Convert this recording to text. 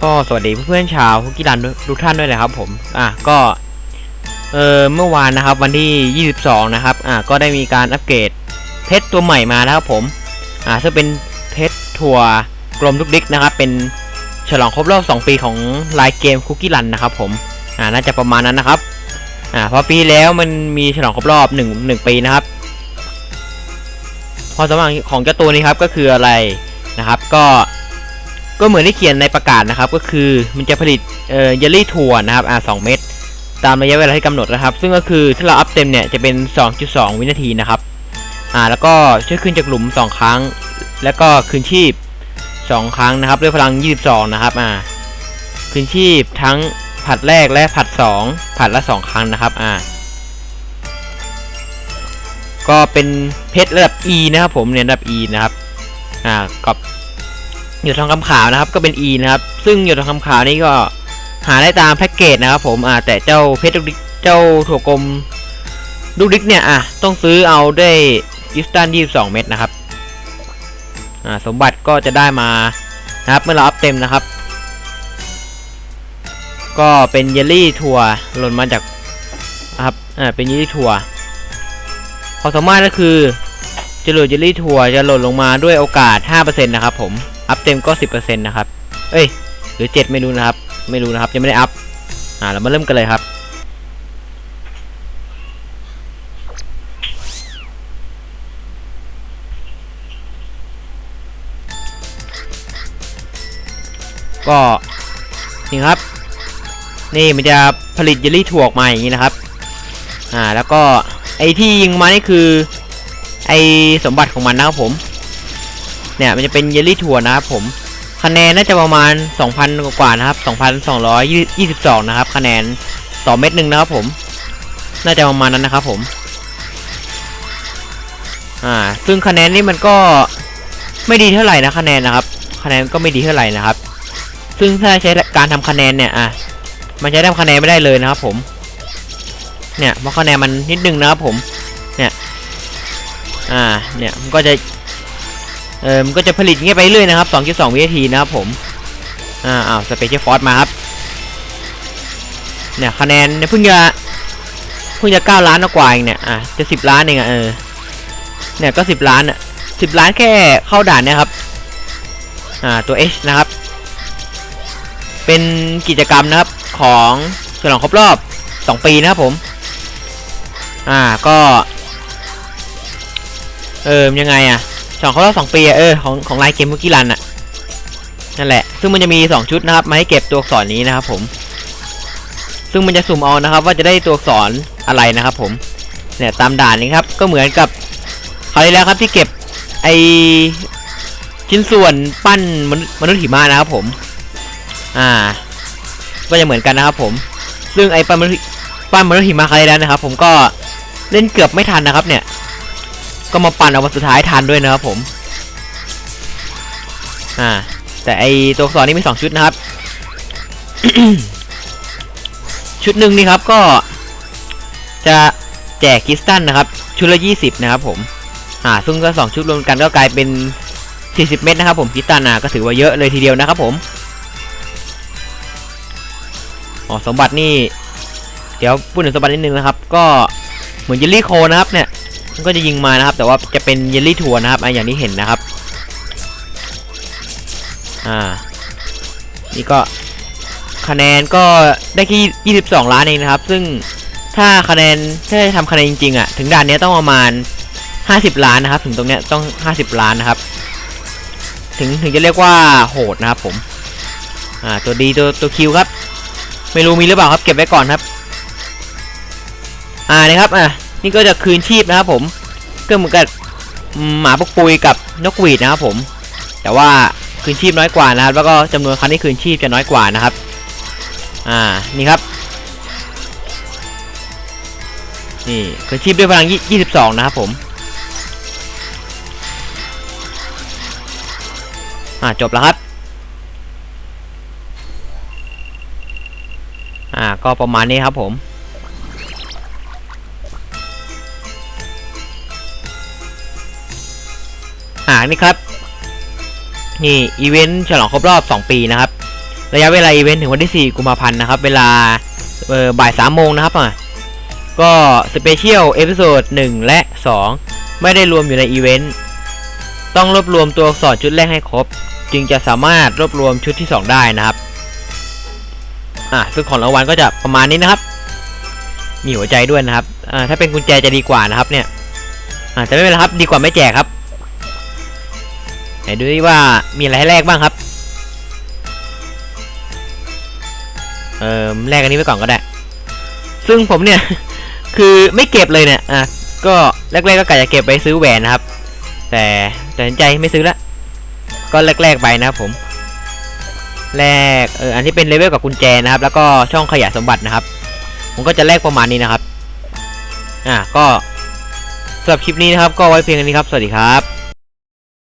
ก็สวัสดีเพื่อนๆชาวฮุกกี้รันทุกท่านด้วยนะครับผม อะก็ เออเมื่อวานนะครับวันที่ 22 นะครับ อะก็ได้มีการอัปเกรดเพชรตัวใหม่มานะครับผม อ่าซึ่งเป็นเพชรถั่วกลมลูกดิกนะครับ เป็นฉลองครบรอบ 2 ปีของลายเกมคุกกี้รันนะครับผม อ่าน่าจะประมาณนั้นนะครับ อ่าพราะปีแล้วมันมีฉลองครบรอบ1 1ปีนะครับความสำคัญของเจ้าตัวนี้ครับก็คืออะไรนะครับ ก็ ก็เหมือนที่เขียนในประกาศนะครับ ก็คือมันจะผลิตเอ่อเยลลี่ถั่วนะครับอ่า2เม็ดตามระยะเวลาที่กำหนดนะครับ ซึ่งก็คือถ้าเราอัพเต็มเนี่ยจะเป็น 2.2 วินาทีนะครับอ่าแล้วก็ช่วยขึ้นจากหลุม 2 ครั้ง แล้วก็คืนชีพ 2 ครั้งนะครับ ด้วยพลัง 22 นะครับอ่าคืนชีพทั้งผัดแรกและผัด 2 ผัดละ 2 ครั้งนะครับอ่าก็เป็นเพชรระดับ E นะครับผมเนี่ยระดับ E นะครับอ่ากับ หยดทองคำขาวนะครับก็เป็น E นะครับ ซึ่งหยดทองคำขาวนี่ก็หาได้ตามแพ็กเกจนะครับ ผมอ่าแต่เจ้าเพชรลูกดิกเจ้าถั่วกลมลูกดิกเนี่ยอะต้องซื้อเอาได้วยกิสตัน22 เม็ดนะครับอ่าสมบัติก็จะได้มานะครับเมื่อเราอัพเต็มนะครับ ก็เป็นเยลลี่ถั่วหล่นมาจากนะครับอ่าเป็นเยลลี่ถั่วความสามารถก็คือจรวดเยลลี่ถั่วจะหล่นลงมาด้วยโอกาส 5%นะครับผม อัพเต็มก็ 10%นะครับ เอ้ย หรือ 7 ไม่รู้นะครับ ไม่รู้นะครับ ยังไม่ได้อัพ อ่า เรามาเริ่มกันเลยครับ ก็นี่ครับ นี่มันจะผลิตเยลลี่ถั่วออกมาอย่างนี้นะครับ อ่า แล้วก็ไอที่ยิงมานี่คือ ไอสมบัติของมันนะครับผม เนี่ยมันจะเป็นเยลลี่ถั่วนะครับผมคะแนนน่าจะประมาณ 2,000 กว่านะครับ 2,222 นะครับ คะแนนต่อเม็ดหนึ่งนะครับผม น่าจะประมาณนั้นนะครับผม อ่า ซึ่งคะแนนนี่มันก็ไม่ดีเท่าไหร่นะคะแนนนะครับ คะแนนก็ไม่ดีเท่าไหร่นะครับ ซึ่งถ้าใช้การทำคะแนนเนี่ย อะ มันจะได้คะแนนไม่ได้เลยนะครับผม เนี่ยเพราะคะแนนมันนิดนึงนะครับผม เนี่ย อ่า เนี่ย มันก็จะ เออมันก็จะผลิตเงี้ยไปเรื่อยนะครับ2.2วินาทีนะครับผม อ่าอ้าวสเปเชียลฟอร์สมาครับ เนี่ยคะแนนเนี่ยเพิ่งจะเพิ่งจะ9ล้านกว่าเองเนี่ย อะจะ 10 ล้านเองอะเออ เนี่ยก็ 10 ล้านอะ10 ล้านแค่เข้าด่านนี่ยครับ อ่าตัว H นะครับ เป็นกิจกรรมนะครับของฉลองครบรอบ 2 ปีนะครับผม อ่าก็ เออยังไงอะ สองเขารอบสองปีเออของของไลน์เกมเมื่อกี้รันอะนั่นแหละ ซึ่งมันจะมี 2 ชุดนะครับ มาให้เก็บตัวอักษรนี้นะครับผม ซึ่งมันจะสุ่มเอานะครับ ว่าจะได้ตัวอักษรอะไรนะครับ ผม เนี่ยตามด่านนี้ครับ ก็เหมือนกับคราวที่แล้วครับที่เก็บไอชิ้นส่วนปั้นมนุษย์มนุษย์หิมะนะครับผม อ่า ก็จะเหมือนกันนะครับผม ซึ่งไอปั้นมนุษย์ปั้นมนุษย์หิมะคราวที่แล้วนะครับ ผมก็เล่นเกือบไม่ทันนะครับ เนี่ย ก็มาปั่นเอาวันสุดท้ายทันด้วยนะครับผม อ่า แต่ไอตัวอักษรนี่มีสองชุดนะครับ ชุดหนึ่งนี่ครับก็ จะแจกคิสตัลนะครับ ชุดละยี่สิบนะครับผม อ่า ซึ่งก็สองชุดรวมกันก็กลายเป็นสี่สิบเม็ดนะครับผมคิสตัลนะก็ถือว่าเยอะเลยทีเดียวนะครับผมอ๋อสมบัตินี่ เดี๋ยวพูดถึงสมบัตินิดนึงนะครับ ก็เหมือนเยลลี่โคนะครับเนี่ย ก็จะยิงมานะครับ แต่ว่าจะเป็นเยลลี่ถั่วนะครับออย่างที่เห็นนะครับ อ่า นี่ก็คะแนนก็ได้แค่22 ล้านเองนะครับ ซึ่งถ้าคะแนนถ้าจะทำคะแนนจริงๆอะ ถึงด่านเนี้ยต้องประมาณ 50 ล้านนะครับ ถึงตรงเนี้ยต้อง 50 ล้านนะครับ ถึงถึงจะเรียกว่าโหดนะครับผม อ่า ตัวดีตัวตัวคิวครับ ไม่รู้มีหรือเปล่าครับ เก็บไว้ก่อนครับ อ่านี่ครับ อะ นี่ก็จะคืนชีพนะครับผมก็เหมือนกับหมาพวกปุยกับนกหวีดนะครับผม แต่ว่าคืนชีพน้อยกว่านะครับ แล้วก็จำนวนครั้งที่คืนชีพจะน้อยกว่านะครับ อ่านี่ครับนี่คืนชีพด้วยพลัง 22 นะครับผมอ่าจบแล้วครับอ่าก็ประมาณนี้ครับผม อ่านี่ครับนี่อีเวนต์ฉลองครบรอบ 2 ปีนะครับ ระยะเวลาอีเวนต์ถึงวันที่ 4 กุมภาพันธ์นะครับ เวลาเอ่อบ่าย3โมงนะครับอะก็สเปเชียลเอพิโซด1และ 2 ไม่ได้รวมอยู่ในอีเวนต์ต้องรวบรวมตัวอักษรชุดแรกให้ครบ จึงจะสามารถรวบรวมชุดที่ 2 ได้นะครับอะซึ่งของรางวัลก็จะประมาณนี้นะครับ มีหัวใจด้วยนะครับอ่าถ้าเป็นกุญแจจะดีกว่านะครับเนี่ยอ่าแต่ไม่เป็นไรครับดีกว่าไม่แจกครับ ไหนดูดิว่ามีอะไรให้แลกบ้างครับ เออแลกอันนี้ไว้ก่อนก็ได้ ซึ่งผมเนี่ย คือไม่เก็บเลยเนี่ย อะ ก็แรกๆก็กะจะเก็บไปซื้อแหวนนะครับ แต่ตัดสินใจไม่ซื้อละ ก็แรกๆไปนะครับผมแลกเอออันที่เป็นเลเวลกับกุญแจนะครับ แล้วก็ช่องขยายสมบัตินะครับ ผมก็จะแลกประมาณนี้นะครับ อะก็สำหรับคลิปนี้นะครับ ก็ไว้เพียงเท่นี้ครับ สวัสดีครับ